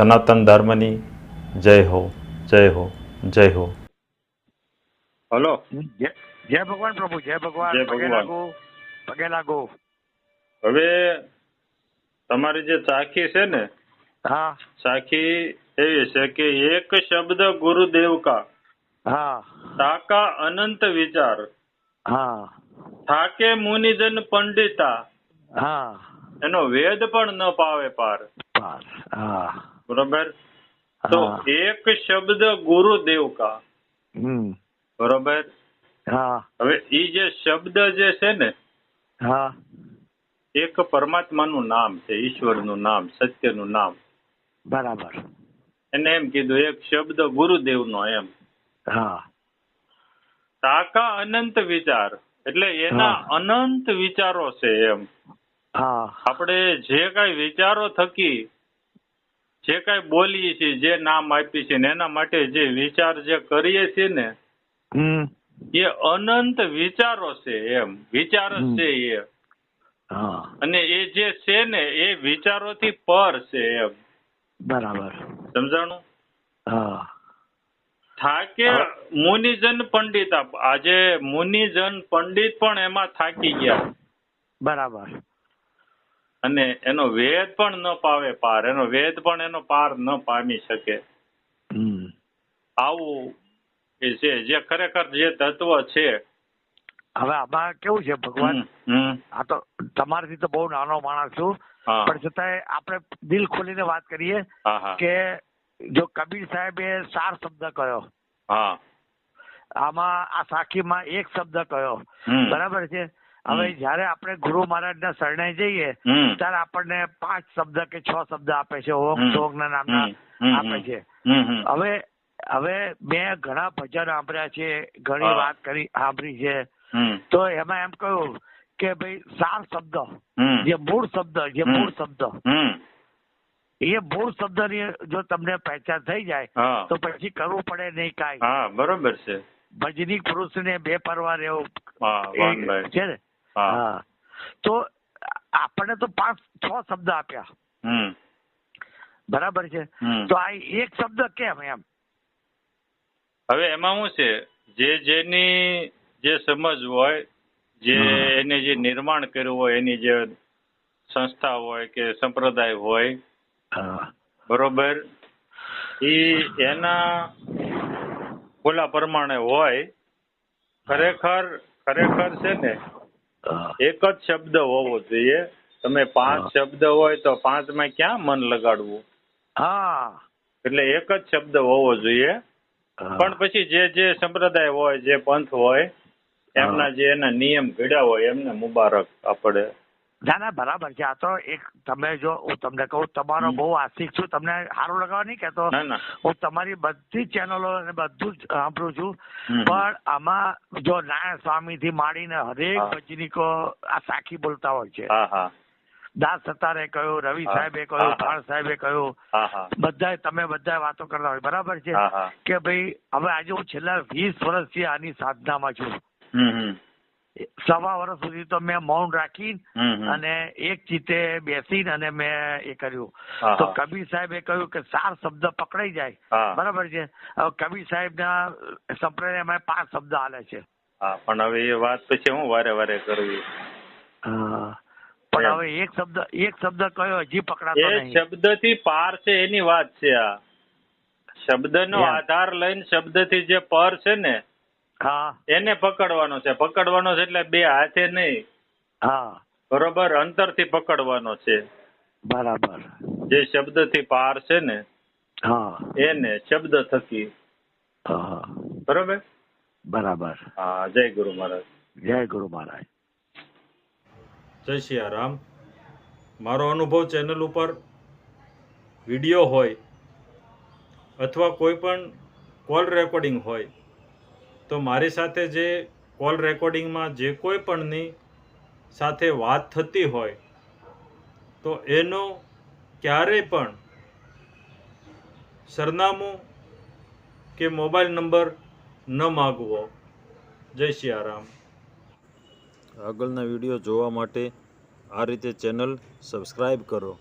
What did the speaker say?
સનાતન ધર્મની જય હો જય હો જય હો. હલો. જય ભગવાન પ્રભુ જય ભગવાન. જય ભગવાન. પગે લાગો. હવે તમારી જે સાખી છે ને હા. સાખી એવી છે કે એક શબ્દ ગુરુદેવ કા હા. તાકા અનંત વિચાર હા. થાકે મુનિજન પંડિતા હા. એનો વેદ પણ ન પાવે પાર. પાર હા. બરોબર? તો. એક શબ્દ ગુરુદેવ કા? બરોબર? હા. હવે ઈ જે શબ્દ જે છે ને હા. એક પરમાત્માનું નામ છે ઈશ્વરનું નામ સત્યનું નામ. બરાબર. એને એમ કીધું એક શબ્દ ગુરુદેવનો એમ. હા. તાકા અનંત વિચાર એટલે એના અનંત વિચારો છે એમ. હા. આપણે જે કઈ વિચારો થકી જે કઈ બોલીએ છીએ જે નામ આપીએ છીએ ને એના માટે જે વિચાર જે કરીએ છીએ ને એ અનંત વિચારો છે એમ. વિચાર છે એ. અને એ જે છે ને એ વિચારોથી પર છે એમ. બરાબર. સમજાણું? હા. થાકે મુનિજન પંડિત આપ- આજે મુનિજન પંડિત પણ એમાં થાકી ગયા. બરાબર. અને એનો વેદ પણ ન પાવે પાર એનો વેદ પણ એનો પાર ન પામી શકે. આવું એ છે જે ખરેખર જે તત્વ છે. હવે આમાં કેવું છે ભગવાન? આ તો તમારાથી તો બહુ નાનો માણસ છું. પણ છતાંય આપણે દિલ ખોલીને વાત કરીએ કે જો કબીર સાહેબે સાર શબ્દ કયો? હા. આમાં આ સાખીમાં એક શબ્દ કયો? બરાબર છે? હવે જયારે આપણે ગુરુ મહારાજ ના શરણે જઈએ ત્યારે આપણને પાંચ શબ્દ કે છ શબ્દ આપે છે ઓમ હમ. ના નામના આપે છે. હવે હવે મેં ઘણા ભજન સાંભળ્યા છે ઘણી વાત કરી સાંભળી છે. તો એમાં એમ કહ્યું કે ભાઈ સાર શબ્દ જે મૂળ શબ્દ જે મૂળ શબ્દ. એ મૂળ શબ્દની જો તમને પહેચાન થઈ જાય તો પછી કરવું પડે નહીં કાંઈ. બરોબર છે. ભજની પુરુષ ને બે પરવા વાનભાઈ છે ને? હા. તો આપણને તો પાંચ છ શબ્દ આપ્યા. બરાબર છે? તો આ એક શબ્દ કેમ એમ? હવે એમાં શું છે? જે જેની જે સમજ હોય જે એને જે નિર્માણ કર્યું હોય એની જે સંસ્થા હોય કે સંપ્રદાય હોય હા. બરોબર? ઈ એના ખુલ્લા પ્રમાણે હોય ખરેખર ખરેખર છે ને. એક જ શબ્દ હોવો જોઈએ. તમે પાંચ શબ્દ હોય તો પાંચમાં ક્યાં મન લગાડવું? હા. એટલે એક જ શબ્દ હોવો જોઈએ. પણ પછી જે જે સંપ્રદાય હોય જે પંથ હોય એમના જે એના નિયમ ઘડ્યા હોય એમને મુબારક આપણે ના ના બરાબર છે. આ તો એક તમે જો હું તમને કહું તમારો. બહુ આશિક છું. તમને સારું લગાવવા નહીં ના હું તમારી બધી ચેનલો અને બધું જ સાંભળું છું. પણ આમાં જો નારાયણ સ્વામી થી માંડીને હરેક. ભજનીકો આ સાખી બોલતા હોય છે. દાસ સત્તારે કહ્યું રવિ. સાહેબે કહ્યું ફાળ સાહેબે કહ્યું. બધા તમે બધા વાતો કરતા હોય. બરાબર છે? કે ભાઈ હવે આજે હું છેલ્લા વીસ વર્ષથી આની સાધનામાં છું. સવા વર્ષ સુધી તો મેં મૌન રાખી. અને એક ચીતે બેસી અને મેં એ કર્યું. તો. કબીર સાહેબે કહ્યું કે સાર શબ્દ પકડાઈ જાય. બરાબર છે? હવે કબીર સાહેબના સંપ્રદાયમાં પાંચ શબ્દ હાલે છે. પણ હવે એ વાત પછી હું વારે વારે કરવી? પણ હવે એક શબ્દ એક શબ્દ કયો હજી પકડાતો નહીં. શબ્દથી પાર છે એની વાત છે આ. શબ્દ નો આધાર લઈને શબ્દથી જે પર છે ને હા. એને પકડવાનો છે. પકડવાનો છે એટલે બે હાથે નહીં. હા. બરોબર? અંતરથી પકડવાનો છે. બરાબર. જે શબ્દથી પાર છે ને હા. એને શબ્દ થકી. હા. બરોબર? બરાબર. હા જય ગુરુ મહારાજ. જય ગુરુ મહારાજ. જય સિયારામ મારો અનુભવ ચેનલ ઉપર વીડિયો હોય અથવા કોઈ પણ કોલ રેકોર્ડિંગ હોય તો મારી સાથે જે કોલ રેકોર્ડિંગમાં જે કોઈ પણની સાથે વાત થતી હોય, તો એનો ક્યારેય પણ સરનામું કે મોબાઈલ નંબર ન માગવો. જય સિયારામ આગળના વીડિયો જોવા માટે આ રીતે ચેનલ સબસ્ક્રાઈબ કરો.